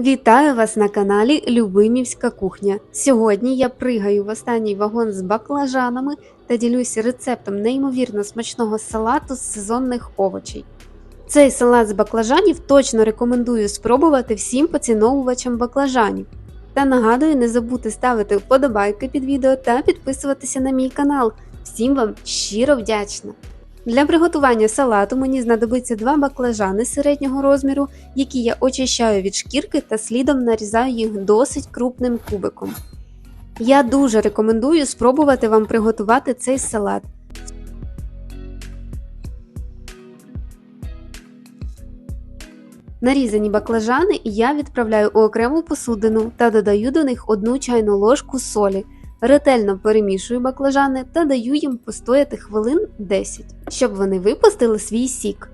Вітаю вас на каналі Любимівська кухня. Сьогодні я пригаю в останній вагон з баклажанами та ділюся рецептом неймовірно смачного салату з сезонних овочей. Цей салат з баклажанів точно рекомендую спробувати всім поціновувачам баклажанів. Та нагадую не забудьте ставити вподобайки під відео та підписуватися на мій канал. Всім вам щиро вдячна! Для приготування салату мені знадобиться два баклажани середнього розміру, які я очищаю від шкірки та слідом нарізаю їх досить крупним кубиком. Я дуже рекомендую спробувати вам приготувати цей салат. Нарізані баклажани я відправляю у окрему посудину та додаю до них одну чайну ложку солі. Ретельно перемішую баклажани та даю їм постояти хвилин 10, щоб вони випустили свій сік.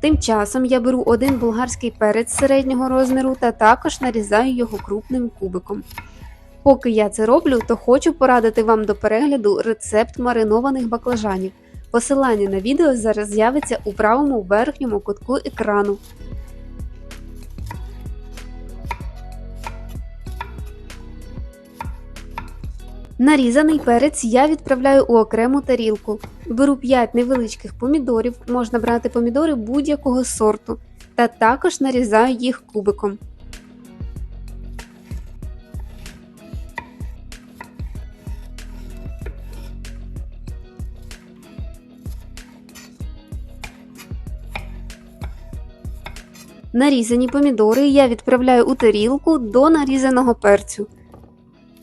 Тим часом я беру один болгарський перець середнього розміру та також нарізаю його крупним кубиком. Поки я це роблю, то хочу порадити вам до перегляду рецепт маринованих баклажанів. Посилання на відео зараз з'явиться у правому верхньому кутку екрану. Нарізаний перець я відправляю у окрему тарілку. Беру 5 невеличких помідорів, можна брати помідори будь-якого сорту, та також нарізаю їх кубиком. Нарізані помідори я відправляю у тарілку до нарізаного перцю.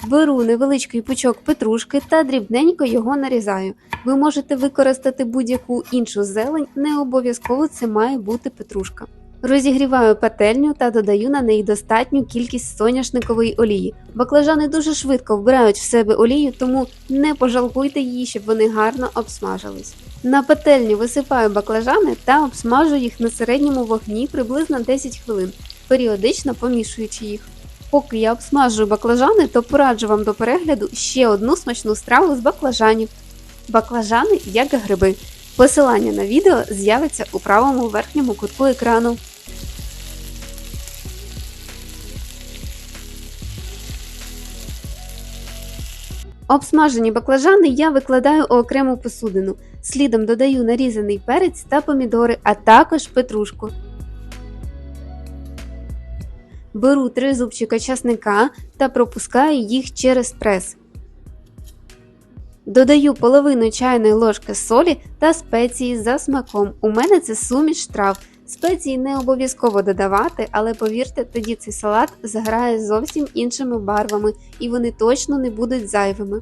Беру невеличкий пучок петрушки та дрібненько його нарізаю. Ви можете використати будь-яку іншу зелень, не обов'язково це має бути петрушка. Розігріваю пательню та додаю на неї достатню кількість соняшникової олії. Баклажани дуже швидко вбирають в себе олію, тому не пожалкуйте її, щоб вони гарно обсмажились. На пательню висипаю баклажани та обсмажу їх на середньому вогні приблизно 10 хвилин, періодично помішуючи їх. Поки я обсмажую баклажани, то пораджу вам до перегляду ще одну смачну страву з баклажанів. Баклажани як гриби. Посилання на відео з'явиться у правому верхньому кутку екрану. Обсмажені баклажани я викладаю у окрему посудину. Слідом додаю нарізаний перець та помідори, а також петрушку. Беру три зубчика часника та пропускаю їх через прес. Додаю половину чайної ложки солі та спеції за смаком. У мене це суміш трав. Спеції не обов'язково додавати, але повірте, тоді цей салат заграє зовсім іншими барвами і вони точно не будуть зайвими.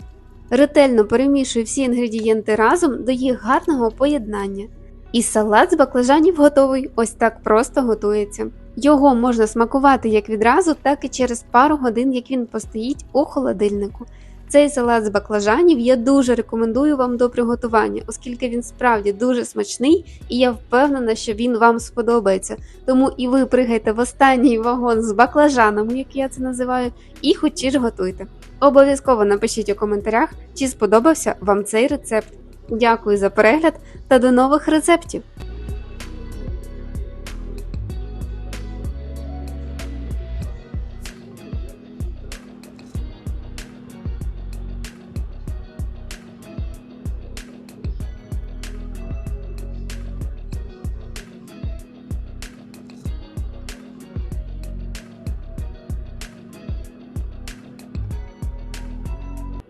Ретельно перемішую всі інгредієнти разом до їх гарного поєднання. І салат з баклажанів готовий, ось так просто готується. Його можна смакувати як відразу, так і через пару годин, як він постоїть у холодильнику. Цей салат з баклажанів я дуже рекомендую вам до приготування, оскільки він справді дуже смачний і я впевнена, що він вам сподобається. Тому і ви пригайте в останній вагон з баклажанами, як я це називаю, і хочі готуйте. Обов'язково напишіть у коментарях, чи сподобався вам цей рецепт. Дякую за перегляд та до нових рецептів!